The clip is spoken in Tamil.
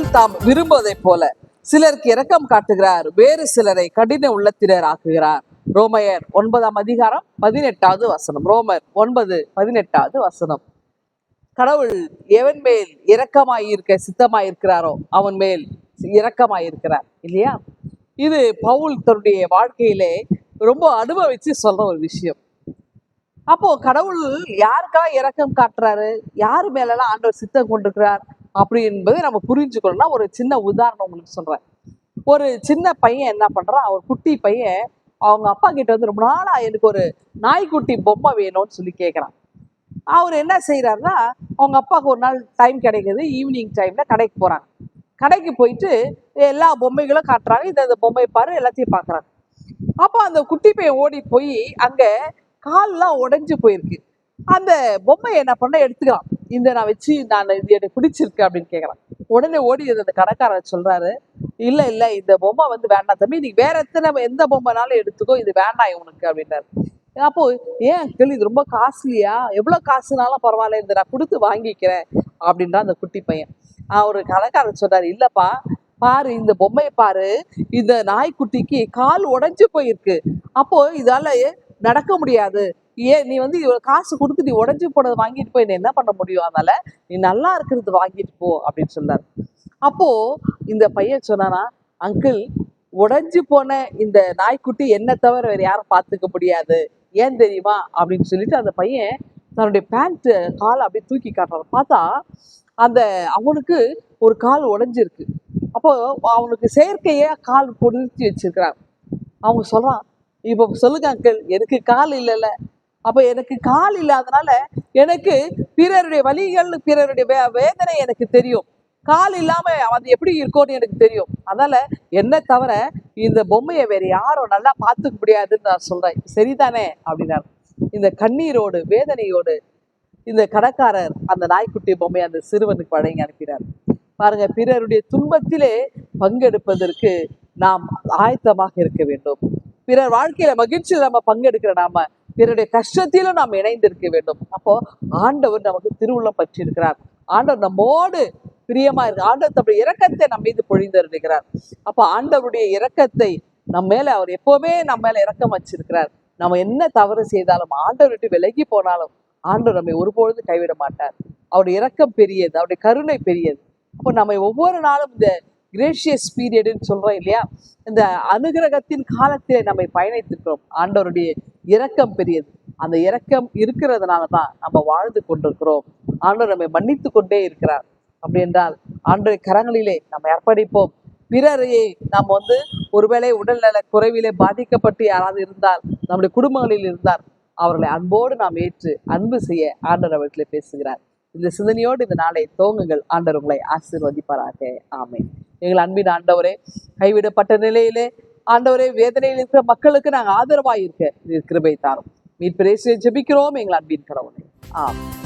தம்மில் தாம் விரும்புவதைப் போல சிலருக்கு இரக்கம் காட்டுகிறார் வேறு சிலரை கடின உள்ளத்தினர் ஆக்குகிறார். ரோமையர் ஒன்பதாம் அதிகாரம் பதினெட்டாவது வசனம். ரோமர் ஒன்பது பதினெட்டாவது வசனம். கடவுள் எவன் மேல் இரக்கமாயிருக்க சித்தமாயிருக்கிறாரோ அவன் மேல் இரக்கமாயிருக்கிறார். இல்லையா? இது பவுல் தன்னுடைய வாழ்க்கையிலே ரொம்ப அனுபவிச்சு சொல்ற ஒரு விஷயம். அப்போ கடவுள் யாருக்கா இரக்கம் காட்டுறாரு? யாரு மேலெல்லாம் ஆண்டவர் சித்தம் கொண்டிருக்கிறார்? அப்படி என்பதை நம்ம புரிஞ்சுக்கணும்னா ஒரு சின்ன உதாரணம் உங்களுக்கு சொல்கிறேன் ஒரு சின்ன பையன் என்ன பண்ணுறான் அவர் குட்டி பையன் அவங்க அப்பா கிட்ட வந்து ரொம்ப நாளாக எனக்கு ஒரு நாய்க்குட்டி பொம்மை வேணும்னு சொல்லி கேட்குறான் அவர் என்ன செய்கிறாருன்னா அவங்க அப்பாவுக்கு ஒரு நாள் டைம் கிடைக்கிது ஈவினிங் டைமில் கடைக்கு போகிறாங்க கடைக்கு போயிட்டு எல்லா பொம்மைகளும் காட்டுறாங்க. இந்த இந்த பொம்மை பாரு எல்லாத்தையும் பார்க்குறாங்க அப்போ அந்த குட்டி பையன் ஓடி போய் அங்கே கால்லாம் உடைஞ்சு போயிருக்கு. அந்த பொம்மை என்ன பண்ண எடுத்துக்கலாம் இந்த நான் வச்சு நான் இது எனக்கு பிடிச்சிருக்கு அப்படின்னு கேட்குறான் உடனே ஓடி அந்த கடைக்காரர் சொல்றாரு இல்லை இல்லை இந்த பொம்மை வந்து வேண்டாம் தம்பி நீ வேற எத்தனை எந்த பொம்மைனாலும் எடுத்துக்கோ இது வேண்டாம் உனக்கு அப்படின்னாரு. அப்போ ஏன் அங்கிள் இது ரொம்ப காஸ்ட்லியா? எவ்வளோ காசுனாலும் பரவாயில்ல இந்த நான் கொடுத்து வாங்கிக்கிறேன் அப்படின்றா அந்த குட்டி பையன். அவர் கடைக்காரர் சொன்னார் இல்லப்பா பாரு இந்த பொம்மையை பாரு இந்த நாய்க்குட்டிக்கு கால் உடஞ்சி போயிருக்கு. அப்போ இதால நடக்க முடியாது. ஏன் நீ வந்து இவ்வளோ காசு கொடுத்து நீ உடஞ்சி போனதை வாங்கிட்டு போய் நீ என்ன பண்ண முடியும்? அதனால நீ நல்லா இருக்கிறது வாங்கிட்டு போ அப்படின்னு சொன்னார். அப்போ இந்த பையன் சொன்னானா அங்கிள் உடஞ்சி போன இந்த நாய்க்குட்டி என்ன தவிர வேற யாரும் பார்த்துக்க முடியாது. ஏன் தெரியுமா? அப்படின்னு சொல்லிட்டு அந்த பையன் தன்னுடைய பேண்ட் காலை அப்படியே தூக்கி காட்டுறான். பார்த்தா அந்த அவனுக்கு ஒரு கால் உடஞ்சிருக்கு. அப்போ அவனுக்கு செயற்கையே கால் பொருத்தி வச்சிருக்கிறான். அவங்க சொல்றான் இப்போ சொல்லுங்க அங்கிள். எனக்கு கால் இல்லைல்ல. அப்போ எனக்கு கால் இல்லாதனால எனக்கு பிறருடைய வழிகள் பிறருடைய வே வேதனை எனக்கு தெரியும். கால் இல்லாம அது எப்படி இருக்கும்னு எனக்கு தெரியும். அதனால என்ன தவிர இந்த பொம்மையை வேற யாரும் நல்லா பார்த்துக்க முடியாதுன்னு நான் சொல்றேன். சரிதானே? அப்படின்னாரு. இந்த கண்ணீரோடு வேதனையோடு இந்த கடைக்காரர் அந்த நாய்க்குட்டி பொம்மையை அந்த சிறுவனுக்கு வழங்கி அனுப்பினார். பாருங்க பிறருடைய துன்பத்திலே பங்கெடுப்பதற்கு நாம் ஆயத்தமாக இருக்க வேண்டும். பிறர் வாழ்க்கையில மகிழ்ச்சியில் நம்ம பங்கெடுக்கிற நாம பிறருடைய கஷ்டத்திலும் நாம் இணைந்திருக்க வேண்டும். அப்போ ஆண்டவர் நமக்கு திருவுள்ளம் பற்றி இருக்கிறார் ஆண்டவர் நம்மோடு பிரியமா இருக்கு ஆண்டவர் தம்முடைய இரக்கத்தை நம்ம மீது பொழிந்தருகிறார் அப்போ ஆண்டவருடைய இரக்கத்தை நம்ம மேல அவர் எப்பவுமே நம்ம மேல இரக்கம் வச்சிருக்கிறார். நம்ம என்ன தவறு செய்தாலும் ஆண்டவர் விட்டு விலகி போனாலும் ஆண்டவர் நம்மை ஒருபொழுது கைவிட மாட்டார். அவருடைய இரக்கம் பெரியது அவருடைய கருணை பெரியது. அப்போ நம்ம ஒவ்வொரு நாளும் இந்த கிரேஷியஸ் பீரியடுன்னு சொல்கிறோம் இல்லையா? இந்த அனுகிரகத்தின் காலத்திலே நம்மை பயணித்திருக்கிறோம். ஆண்டவருடைய இரக்கம் பெரியது. அந்த இரக்கம் இருக்கிறதுனால தான் நம்ம வாழ்ந்து கொண்டிருக்கிறோம். ஆண்டவர் நம்மை மன்னித்து கொண்டே இருக்கிறார். அப்படி என்றால் ஆண்டவர் கரங்களிலே நம்ம அர்ப்பணிப்போம். பிறரையே நாம் வந்து ஒருவேளை உடல்நல குறைவிலே பாதிக்கப்பட்டு யாராவது இருந்தால் நம்முடைய குடும்பங்களில் இருந்தால் அவர்களை அன்போடு நாம் ஏற்று அன்பு செய்ய ஆண்டவர் அவர்களை பேசுகிறார். இந்த சிந்தனையோடு இந்த நாளை தோங்குங்கள் ஆண்டர் உங்களை ஆசீர்வதிப்பாராக. ஆமேன். எங்கள் அன்பின் ஆண்டவரே கைவிடப்பட்ட நிலையிலே ஆண்டவரே வேதனையில் இருக்கிற மக்களுக்கு நாங்கள் ஆதரவாக இருக்க கிருபை தாரும். மீட்பிரேசியை ஜபிக்கிறோம் எங்கள் அன்பின் கடவுளை ஆமாம்